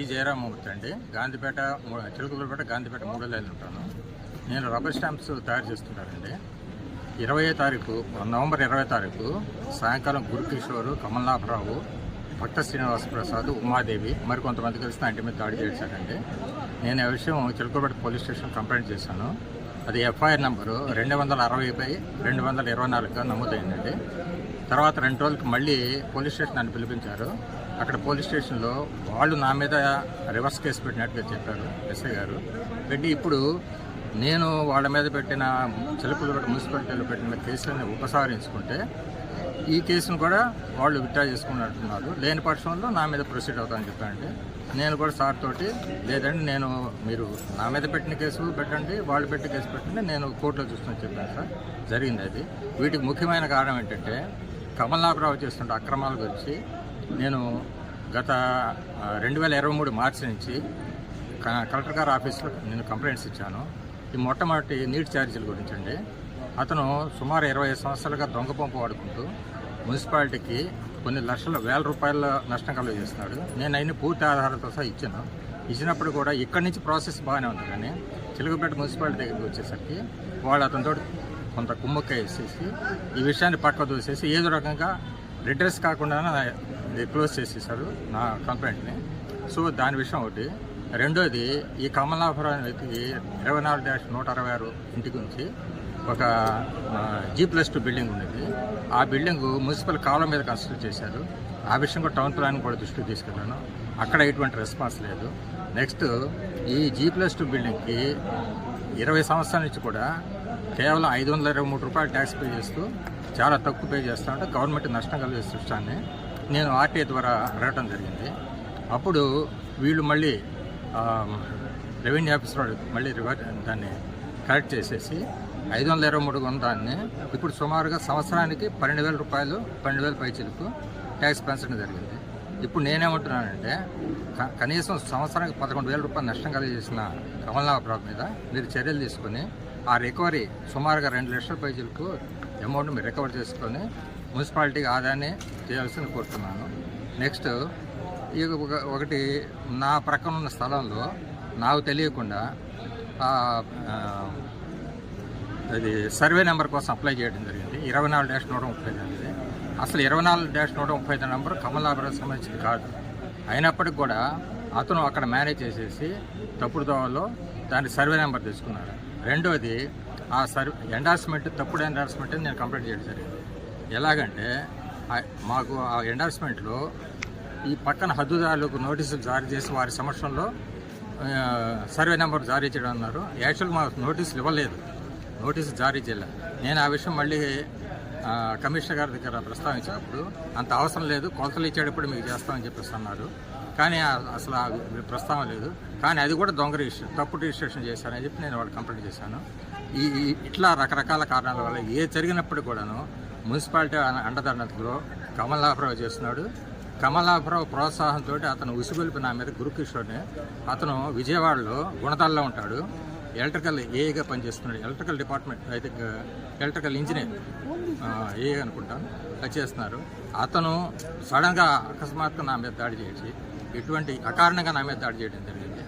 ఈ జయరామూర్తి అండి. గాంధీపేట చిలుకూరుపేట గాంధీపేట మూడో లైన్లో ఉంటాను. నేను రబ్బర్ స్టాంప్స్ తయారు చేస్తుంటానండి ఇరవై తారీఖు నవంబర్ ఇరవై తారీఖు సాయంకాలం గురుకిషోరు కమల్నాథరావు భక్త శ్రీనివాస ప్రసాద్ ఉమాదేవి మరికొంతమంది కలిసి నా ఇంటి మీద దాడి చేశారండి. నేను ఆ విషయం చిలుకలపేట పోలీస్ స్టేషన్ కంప్లైంట్ చేశాను. అది ఎఫ్ఐఆర్ నెంబరు రెండు వందల అరవై బై రెండు వందల ఇరవై నాలుగుగా నమోదైందండి. తర్వాత రెండు రోజులకి మళ్ళీ పోలీస్ స్టేషన్ నన్ను పిలిపించారు. అక్కడ పోలీస్ స్టేషన్లో వాళ్ళు నా మీద రివర్స్ కేసు పెట్టినట్టుగా చెప్పారు ఎస్ఐ గారు. పెట్టి ఇప్పుడు నేను వాళ్ళ మీద పెట్టిన చిలుకలు మున్సిపాలిటీలో పెట్టిన కేసులను ఉపసంహరించుకుంటే ఈ కేసును కూడా వాళ్ళు విత్డ్రా చేసుకున్నట్టున్నారు. లేని పక్షంలో నా మీద ప్రొసీడ్ అవుతానని చెప్పండి నేను కూడా సార్ తోటి లేదండి నేను మీరు నా మీద పెట్టిన కేసు పెట్టండి వాళ్ళు పెట్టిన కేసు పెట్టండి నేను కోర్టులో చూసుకొని చెప్పాను సార్. జరిగింది అది. వీటికి ముఖ్యమైన కారణం ఏంటంటే కమల్నాథరావు చేస్తున్న అక్రమాల గురించి నేను గత రెండు వేల ఇరవై మూడు మార్చి నుంచి క- కలెక్టర్ గారి ఆఫీస్లో నేను కంప్లైంట్స్ ఇచ్చాను. ఈ మొట్టమొదటి నీటి ఛార్జీల గురించి అండి. అతను సుమారు ఇరవై ఐదు సంవత్సరాలుగా దొంగ పంపు వాడుకుంటూ మున్సిపాలిటీకి కొన్ని లక్షల వేల రూపాయల నష్టం కలుగజేస్తున్నాడు నేను అయిన పూర్తి ఆధారాలతో సహా ఇచ్చాను. ఇచ్చినప్పుడు కూడా ఇక్కడి నుంచి ప్రాసెస్ బాగానే ఉంది కానీ చిలుకపేట మున్సిపాలిటీ దగ్గరికి వచ్చేసరికి వాళ్ళు అతనితో కొంత కుమ్మక్క వేసేసి ఈ విషయాన్ని పక్క దూసేసి ఏదో రకంగా రిడ్రెస్ కాకుండా ఇది క్లోజ్ చేసేసారు నా కంప్లైంట్ని సో దాని విషయం ఒకటి. రెండోది ఈ కమలాపురం వ్యక్తికి ఇరవై నాలుగు డాష్ నూట అరవై ఆరు ఇంటికి నుంచి ఒక జీ ప్లస్ టూ బిల్డింగ్ ఉండేది ఆ బిల్డింగ్ మున్సిపల్ కాలం మీద కన్స్ట్రక్ట్ చేశారు. ఆ విషయం కూడా టౌన్ ప్లాన్ కూడా దృష్టికి తీసుకెళ్ళాను. అక్కడ ఎటువంటి రెస్పాన్స్ లేదు. నెక్స్ట్ ఈ జీ ప్లస్ టూ బిల్డింగ్కి ఇరవై సంవత్సరాల నుంచి కూడా కేవలం ఐదు వందల ఇరవై మూడు రూపాయలు ట్యాక్స్ పే చేస్తూ చాలా తక్కువ పే చేస్తూ ఉంటే గవర్నమెంట్ నష్టం కలిగే సృష్టాన్ని నేను ఆర్టీఐ ద్వారా అడగటం జరిగింది. అప్పుడు వీళ్ళు మళ్ళీ రెవెన్యూ ఆఫీసర్ వాళ్ళు మళ్ళీ రివర్ దాన్ని కరెక్ట్ చేసేసి ఐదు వందల ఇరవై మూడు దాన్ని ఇప్పుడు సుమారుగా సంవత్సరానికి పన్నెండు వేల రూపాయలు పన్నెండు వేల పైచిలకు ట్యాక్స్ పెంచడం జరిగింది. ఇప్పుడు నేనేమంటున్నానంటే క- కనీసం సంవత్సరానికి పదకొండు వేల రూపాయలు నష్టం కలిగజేసిన కమల్నాథరావు మీద మీరు చర్యలు తీసుకొని ఆ రికవరీ సుమారుగా రెండు లక్షల పైజీలకు అమౌంట్ మీరు రికవర్ చేసుకొని మున్సిపాలిటీకి ఆదాన్ని చేయాల్సింది కోరుతున్నాను. నెక్స్ట్ ఈ ఒక- ఒకటి నా ప్రక్కన ఉన్న స్థలంలో నాకు తెలియకుండా అది సర్వే నెంబర్ కోసం అప్లై చేయడం జరిగింది. ఇరవై నాలుగు డాష్ నూట ముప్పై తొమ్మిది అసలు ఇరవై నాలుగు డాష్ నూట ముప్పై ఐదు నెంబర్ కమలాపురం సంబంధించింది కాదు. అయినప్పటికి కూడా అతను అక్కడ మేనేజ్ చేసేసి తప్పుడు దోవలో దాని సర్వే నెంబర్ తీసుకున్నాడు. రెండోది ఆ సర్వే ఎండార్స్మెంట్ తప్పుడు ఎండార్స్మెంట్ అని నేను కంప్లైంట్ చేయడం జరిగింది. ఎలాగంటే మాకు ఆ ఎండార్స్మెంట్లో ఈ పక్కన హద్దుదారులకు నోటీసులు జారీ చేసి వారి సమక్షంలో సర్వే నెంబర్ జారీ చేయడం అన్నారు. యాక్చువల్ మా నోటీసులు ఇవ్వలేదు. నోటీసు జారీ చేయలే. నేను ఆ విషయం మళ్ళీ కమిషనర్ గారి దగ్గర ప్రస్తావించినప్పుడు అంత అవసరం లేదు కొలతలు ఇచ్చేటప్పుడు మీకు చేస్తామని చెప్పేసి అన్నారు. కానీ అసలు ప్రస్తావన లేదు. కానీ అది కూడా దొంగ రిజిస్ట్రేషన్ తప్పు రిజిస్ట్రేషన్ చేశారని చెప్పి నేను వాళ్ళు కంప్లైంట్ చేశాను. ఈ ఈ- ఇట్లా రకరకాల కారణాల వల్ల ఏ జరిగినప్పుడు కూడాను మున్సిపాలిటీ అండదండలో కమలాపురం చేస్తున్నాడు. కమలాపురం ప్రోత్సాహంతో అతను ఉసిగొలిపి నా మీద గురుకిషోర్ని. అతను విజయవాడలో గుణదల్లో ఉంటాడు. ఎలక్ట్రికల్ ఏగా పనిచేస్తున్నాడు. ఎలక్ట్రికల్ డిపార్ట్మెంట్ అయితే ఎలక్ట్రికల్ ఇంజనీర్. ఏ అనుకుంటాను అది చేస్తున్నారు. అతను సడన్గా అకస్మాత్తుగా నా మీద దాడి చేసి ఎటువంటి అకారణంగా నా మీద దాడి చేయడం జరిగింది.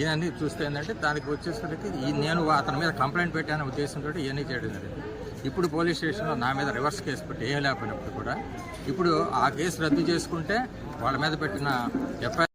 ఇవన్నీ చూస్తే ఏంటంటే దానికి వచ్చేసరికి ఈ నేను అతని మీద కంప్లైంట్ పెట్టానే ఉద్దేశంతో ఇవన్నీ చేయడం జరిగింది. ఇప్పుడు పోలీస్ స్టేషన్లో నా మీద రివర్స్ కేసు పెట్టి వేయలేకపోయినప్పుడు కూడా ఇప్పుడు ఆ కేసు రద్దు చేసుకుంటే వాళ్ళ మీద పెట్టిన ఎఫ్ఐఆర్